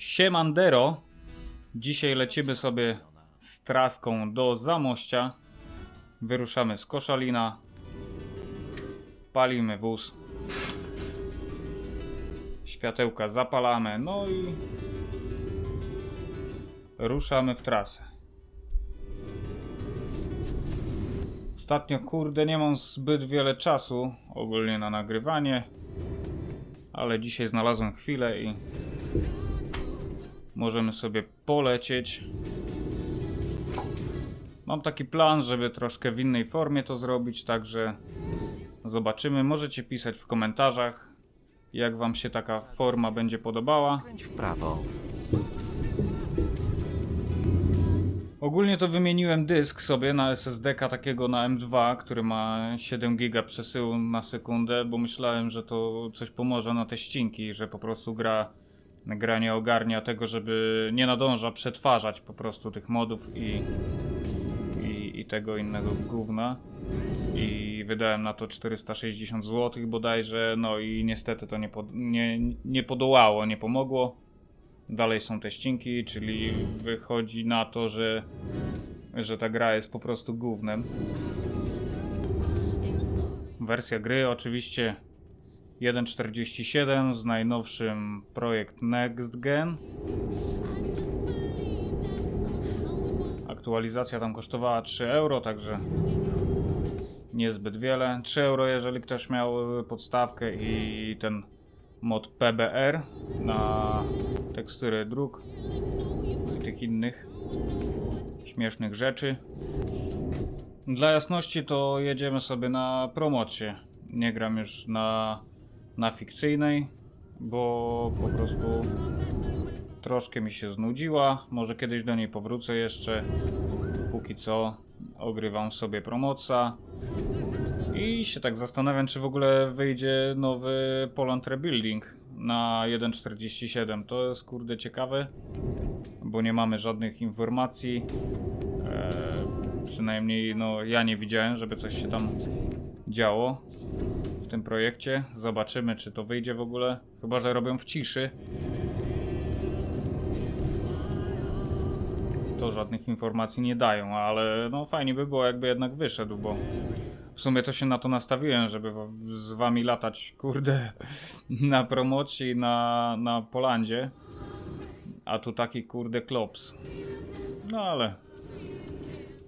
Siemandero. Dzisiaj lecimy sobie z traską do Zamościa. Wyruszamy z Koszalina. Palimy wóz. Światełka zapalamy, no i ruszamy w trasę. Ostatnio, kurde, nie mam zbyt wiele czasu ogólnie na nagrywanie, ale dzisiaj znalazłem chwilę i możemy sobie polecieć. Mam taki plan, żeby troszkę w innej formie to zrobić, także zobaczymy. Możecie pisać w komentarzach, jak Wam się taka forma będzie podobała. W prawo. Ogólnie to wymieniłem dysk sobie na SSD-ka takiego na M2, który ma 7 GB przesyłu na sekundę, bo myślałem, że to coś pomoże na te ścinki, że po prostu gra, gra nie ogarnia tego, żeby nie nadąża przetwarzać po prostu tych modów i, i, i tego innego gówna. I wydałem na to 460 zł bodajże, no i niestety to nie, pod, nie, nie podołało, nie pomogło. Dalej są te ścinki, czyli wychodzi na to, że, że ta gra jest po prostu gównem. Wersja gry oczywiście 1.47 z najnowszym projekt Next Gen. Aktualizacja tam kosztowała 3 euro, także niezbyt wiele. 3 euro, jeżeli ktoś miał podstawkę i ten mod PBR na tekstury dróg i tych innych śmiesznych rzeczy. Dla jasności to jedziemy sobie na promocję. Nie gram już na, na fikcyjnej, bo po prostu troszkę mi się znudziła. Może kiedyś do niej powrócę jeszcze. Póki co ogrywam sobie promoca. I się tak zastanawiam, czy w ogóle wyjdzie nowy Poland Rebuilding na 1.47. To jest kurde ciekawe, bo nie mamy żadnych informacji. E, przynajmniej no, ja nie widziałem, żeby coś się tam działo tym projekcie. Zobaczymy, czy to wyjdzie w ogóle. Chyba, że robią w ciszy. To żadnych informacji nie dają, ale no fajnie by było, jakby jednak wyszedł, bo w sumie to się na to nastawiłem, żeby z wami latać, kurde, na promocji na, na Polandzie. A tu taki, kurde, klops. No ale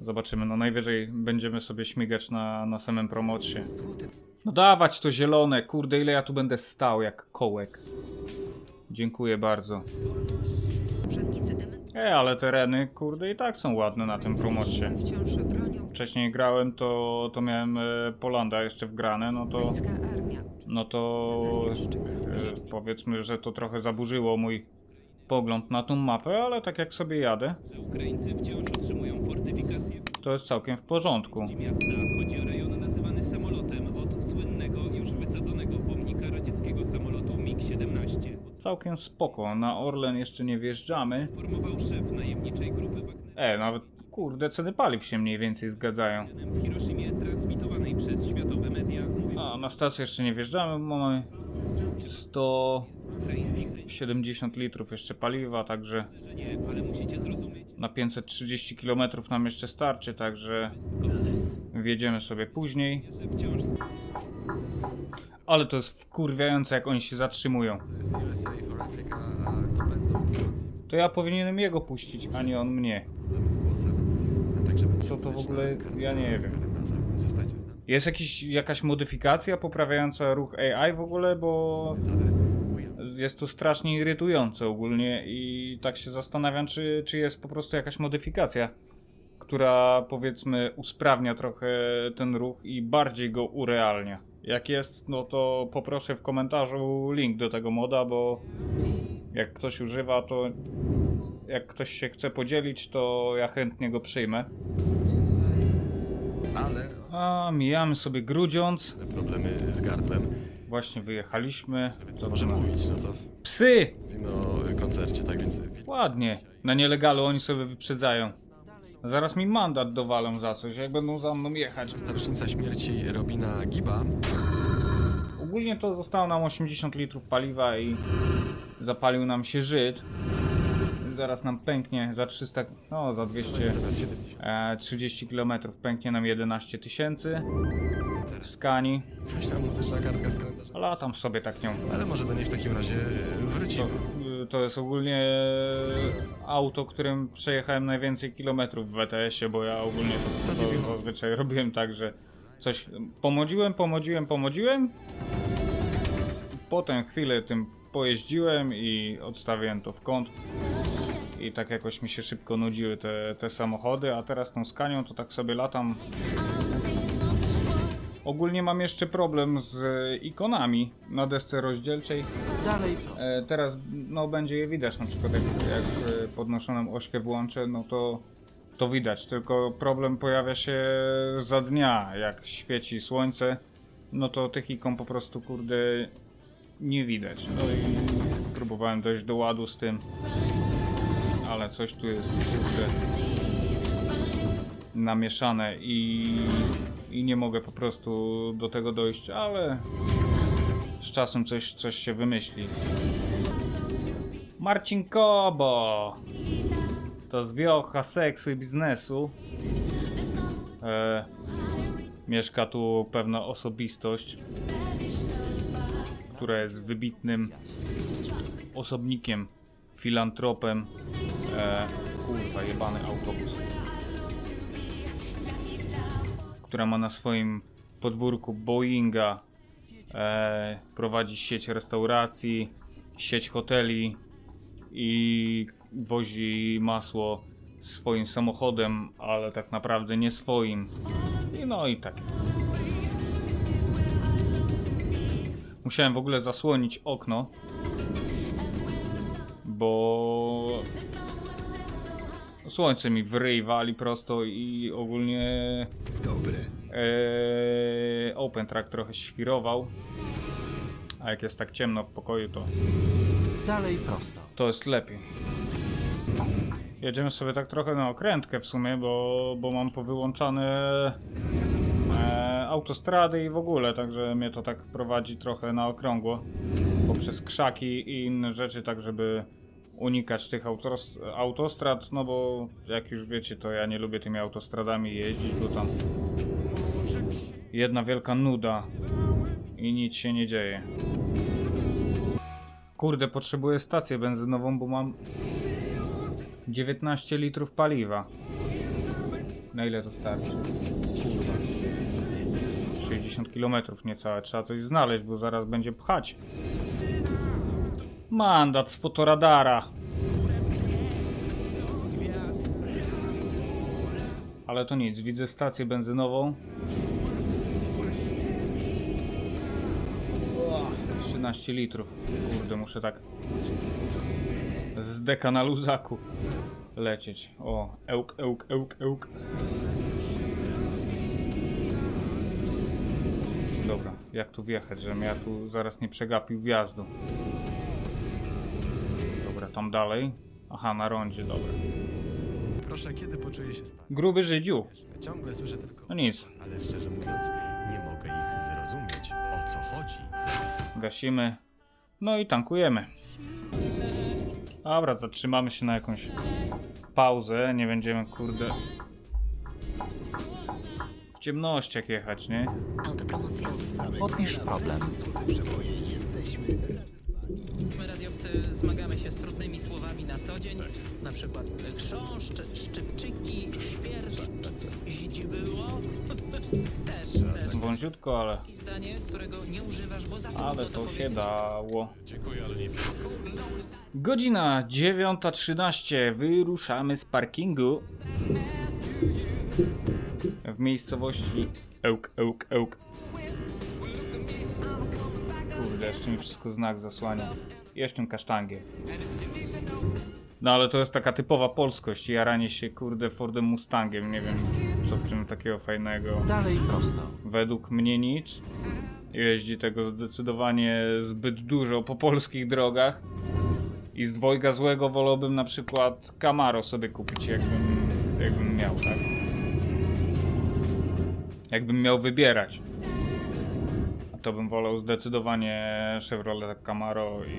zobaczymy. No najwyżej będziemy sobie śmigać na, na samym promocie. No dawać to zielone, kurde, ile ja tu będę stał jak kołek. Dziękuję bardzo. E, ale tereny, kurde, i tak są ładne na tym promocie. Wcześniej grałem, to, to miałem e, Polanda jeszcze wgrane, no to, no to e, powiedzmy, że to trochę zaburzyło mój pogląd na tą mapę, ale tak jak sobie jadę, to jest całkiem w porządku. Całkiem spoko, na Orlen jeszcze nie wjeżdżamy. Formował szef najemniczej grupy Wagnera. E, nawet kurde, ceny paliw się mniej więcej zgadzają. W Hiroshimie transmitowanej przez światowe media mówił A na stację jeszcze nie wjeżdżamy, mamy 170 ukraińskich litrów jeszcze paliwa, także że nie, ale musicie zrozumieć. na 530 km nam jeszcze starczy, także wjedziemy sobie później. że wciąż Ale to jest wkurwiające, jak oni się zatrzymują. to ja powinienem jego puścić, a nie on mnie. Co to w ogóle? Ja nie wiem. Jest jakiś, jakaś modyfikacja poprawiająca ruch AI w ogóle, bo jest to strasznie irytujące ogólnie i tak się zastanawiam, czy, czy jest po prostu jakaś modyfikacja, która powiedzmy usprawnia trochę ten ruch i bardziej go urealnia. Jak jest, no to poproszę w komentarzu link do tego moda, bo jak ktoś używa, to jak ktoś się chce podzielić, to ja chętnie go przyjmę. Ale A mijamy sobie Grudziądz. problemy z gardłem. Właśnie wyjechaliśmy. To może mówić, no to Psy! mówimy o koncercie, tak więc Ładnie. Na nielegalu oni sobie wyprzedzają. Zaraz mi mandat dowalą za coś, jak będą za mną jechać. ta rocznica śmierci Robina Giba Ogólnie to zostało nam 80 litrów paliwa i zapalił nam się Żyd. zaraz nam pęknie za 300, no za 200, Teraz 70. e, 30 km pęknie nam 11 tysięcy w skani, Coś tam muzyczna kartka z kalendarza. latam sobie tak nią. Ale może do niej w takim razie To, wrócimy. y, to jest ogólnie auto, którym przejechałem najwięcej kilometrów w WTS-ie, bo ja ogólnie to, to zazwyczaj robiłem tak, że coś pomodziłem, pomodziłem, pomodziłem, potem chwilę tym pojeździłem i odstawiłem to w kąt. I tak jakoś mi się szybko nudziły te, te samochody, a teraz tą skanią to tak sobie latam. Ogólnie mam jeszcze problem z ikonami na desce rozdzielczej. Dalej. E, teraz no, będzie je widać, na przykład jak, jak e, podnoszoną ośkę włączę, no to, to widać, tylko problem pojawia się za dnia, jak świeci słońce, no to tych ikon po prostu kurde nie widać. No i próbowałem dojść do ładu z tym, ale coś tu jest kurde namieszane i, i nie mogę po prostu do tego dojść, ale z czasem coś, coś się wymyśli. Marcin Kobo! To z wiocha seksu i biznesu. E, mieszka tu pewna osobistość, która jest wybitnym osobnikiem, filantropem. E, kurwa, jebany autobus. Która ma na swoim podwórku Boeinga e, prowadzi sieć restauracji, sieć hoteli i wozi masło swoim samochodem, ale tak naprawdę nie swoim. I no i tak. Musiałem w ogóle zasłonić okno, bo słońce mi w ryj wali prosto i ogólnie Eee, open track trochę świrował. A jak jest tak ciemno w pokoju, to, Dalej prosto. to jest lepiej. Jedziemy sobie tak trochę na okrętkę w sumie, bo, bo mam powyłączane e, autostrady i w ogóle, także mnie to tak prowadzi trochę na okrągło poprzez krzaki i inne rzeczy, tak żeby unikać tych autos, autostrad, no bo jak już wiecie, to ja nie lubię tymi autostradami jeździć, bo tam jedna wielka nuda i nic się nie dzieje. Kurde, potrzebuję stację benzynową, bo mam 19 litrów paliwa. Na ile to starczy? Kurwa. 60 km niecałe. Trzeba coś znaleźć, bo zaraz będzie pchać. Mandat z fotoradara. Ale to nic, widzę stację benzynową. O, 13 litrów. Kurde, muszę tak z deka na luzaku lecieć. O, ełk, ełk, ełk, ełk. Dobra, jak tu wjechać, żebym ja tu zaraz nie przegapił wjazdu. Tam dalej. Aha, na rondzie, dobra. Proszę, kiedy poczuję się stary? Gruby Żydziu. Ciągle słyszę tylko. No nic, Ale szczerze mówiąc, nie mogę ich zrozumieć. O co chodzi? Gasimy. No i tankujemy. Dobra, zatrzymamy się na jakąś pauzę. Nie będziemy, kurde, w ciemnościach jechać, nie? Autopromocja. Odpisz problem. My zmagamy się z trudnymi słowami na co dzień, na przykład chrząszcz, szczypczyki, świerszcz, źdźbyło. też, też. Wąziutko, ale, I zdanie, którego nie używasz, bo za trudno ale to to się powiedzieć. dało. Dziękuję, ale nie Godzina 9.13. Wyruszamy z parkingu. W miejscowości Ełk, Ełk, Ełk. Kurde, jeszcze mi wszystko znak zasłania. Jeszcze kasztangiem. No ale to jest taka typowa polskość. Jaranie się kurde Fordem Mustangiem. Nie wiem co w tym takiego fajnego. Dalej prosto. Według mnie nic. Jeździ tego zdecydowanie zbyt dużo po polskich drogach. I z dwojga złego wolałbym na przykład Camaro sobie kupić, jakbym, jakbym miał, tak? Jakbym miał wybierać to bym wolał zdecydowanie Chevrolet Camaro i...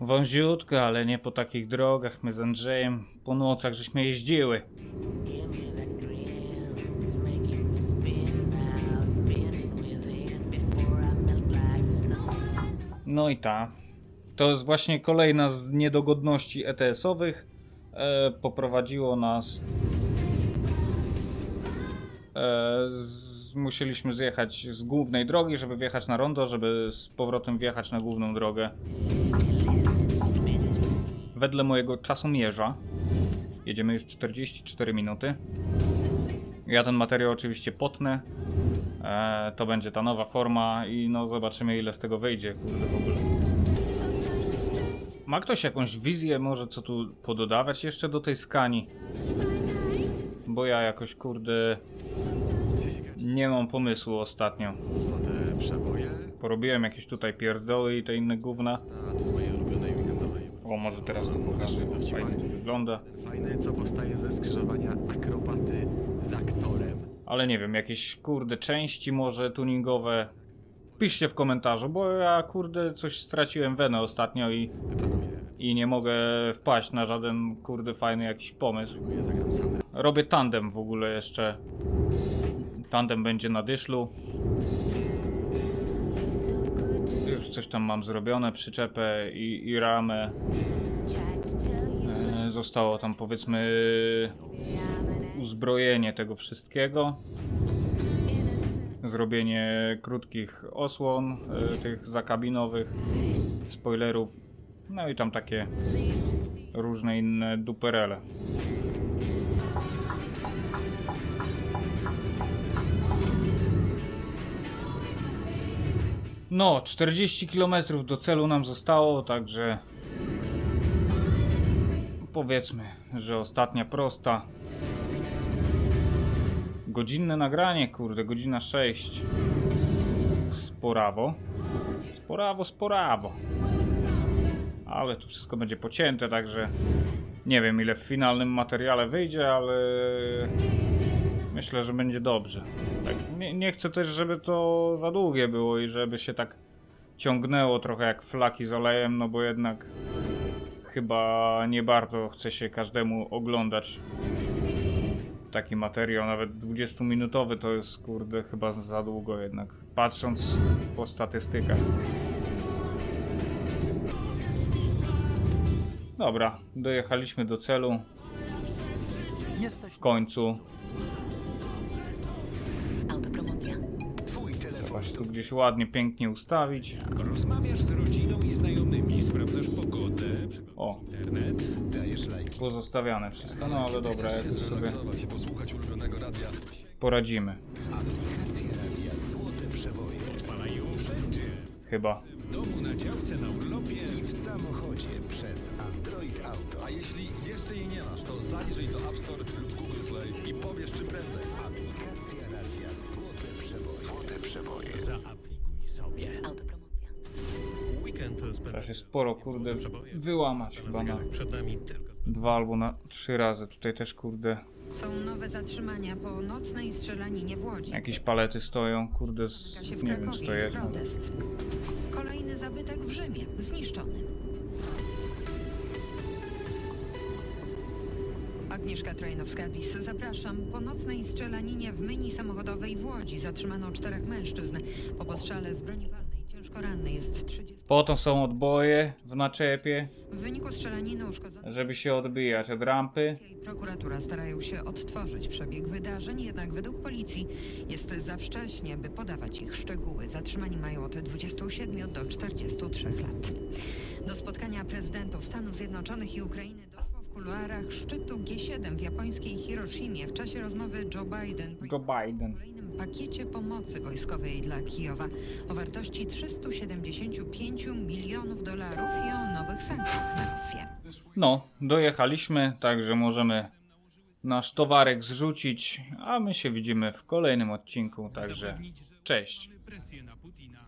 Wąziutko, ale nie po takich drogach. My z Andrzejem po nocach żeśmy jeździły. No i ta to jest właśnie kolejna z niedogodności ETS-owych. E, poprowadziło nas. E, z, musieliśmy zjechać z głównej drogi, żeby wjechać na rondo, żeby z powrotem wjechać na główną drogę. Wedle mojego czasomierza jedziemy już 44 minuty. Ja ten materiał oczywiście potnę. E, to będzie ta nowa forma i no zobaczymy ile z tego wyjdzie, kurde w ogóle. Ma ktoś jakąś wizję może co tu pododawać jeszcze do tej skani? Bo ja jakoś kurde nie mam pomysłu ostatnio. Złote przeboje? Porobiłem jakieś tutaj pierdoły i te inne gówna. O może teraz to pokażę, bo fajnie to wygląda. Fajne, co powstaje ze skrzyżowania akrobaty z aktorem. Ale nie wiem, jakieś kurde części może tuningowe. Piszcie w komentarzu, bo ja kurde coś straciłem wenę ostatnio i, i nie mogę wpaść na żaden kurde fajny jakiś pomysł. Robię tandem w ogóle jeszcze. Tandem będzie na dyszlu. Już coś tam mam zrobione, przyczepę i, i ramę. E, Zostało tam powiedzmy uzbrojenie tego wszystkiego. Zrobienie krótkich osłon, e, tych zakabinowych, spoilerów. No i tam takie różne inne duperele. No, 40 km do celu nam zostało, także powiedzmy, że ostatnia prosta. Godzinne nagranie, kurde, godzina 6. Sporawo. Sporawo, sporawo. Ale tu wszystko będzie pocięte, także nie wiem ile w finalnym materiale wyjdzie, ale myślę, że będzie dobrze. Tak, nie, nie chcę też, żeby to za długie było i żeby się tak ciągnęło trochę jak flaki z olejem, no bo jednak chyba nie bardzo chce się każdemu oglądać taki materiał, nawet 20-minutowy to jest kurde chyba za długo jednak, patrząc po statystykach. Dobra, dojechaliśmy do celu Jesteś w końcu. Autopromocja. Trzeba się tu gdzieś ładnie, pięknie ustawić. Rozmawiasz z rodziną i znajomymi, sprawdzasz pogodę, O, internet. Dajesz lajki. pozostawiane wszystko, no ale dobra, jak sobie zrelaksować i posłuchać ulubionego radia. poradzimy. Złote Chyba. W domu, na działce, na urlopie. I w samochodzie przez Android Auto. A jeśli jeszcze jej nie masz, to zajrzyj do App Store lub Google Play i powiesz czym prędzej. Aplikacja radia Złote Przeboje. Złote Przeboje. Zaaplikuj sobie. Autopromocja. Weekend Trzeba się sporo, kurde, wyłamać chyba na przed nami tylko... dwa albo na trzy razy. Tutaj też, kurde, Są nowe zatrzymania po nocnej strzelaninie w Łodzi. jakieś palety stoją, kurde, z, Spotyka się w nie wiem Krakowie czy to jest jest. protest. Kolejny zabytek w Rzymie, zniszczony. Agnieszka Trojnowska-Wis, zapraszam. Po nocnej strzelaninie w myni samochodowej w Łodzi zatrzymano czterech mężczyzn. Po postrzale z broni palnej ciężko ranny jest 30. Po to są odboje w naczepie, W wyniku strzelaniny żeby się odbijać od rampy. i prokuratura starają się odtworzyć przebieg wydarzeń, jednak według policji jest za wcześnie, by podawać ich szczegóły. Zatrzymani mają od 27 do 43 lat. Do spotkania prezydentów Stanów Zjednoczonych i Ukrainy doszło w kuluarach szczytu G7 w japońskiej Hiroshimie. W czasie rozmowy Joe Biden Go Biden. kolejnym pakiecie pomocy wojskowej dla Kijowa o wartości 375 milionów dolarów i o nowych sankcjach na Rosję. No, dojechaliśmy, także możemy nasz towarek zrzucić, a my się widzimy w kolejnym odcinku, także cześć. presję na Putina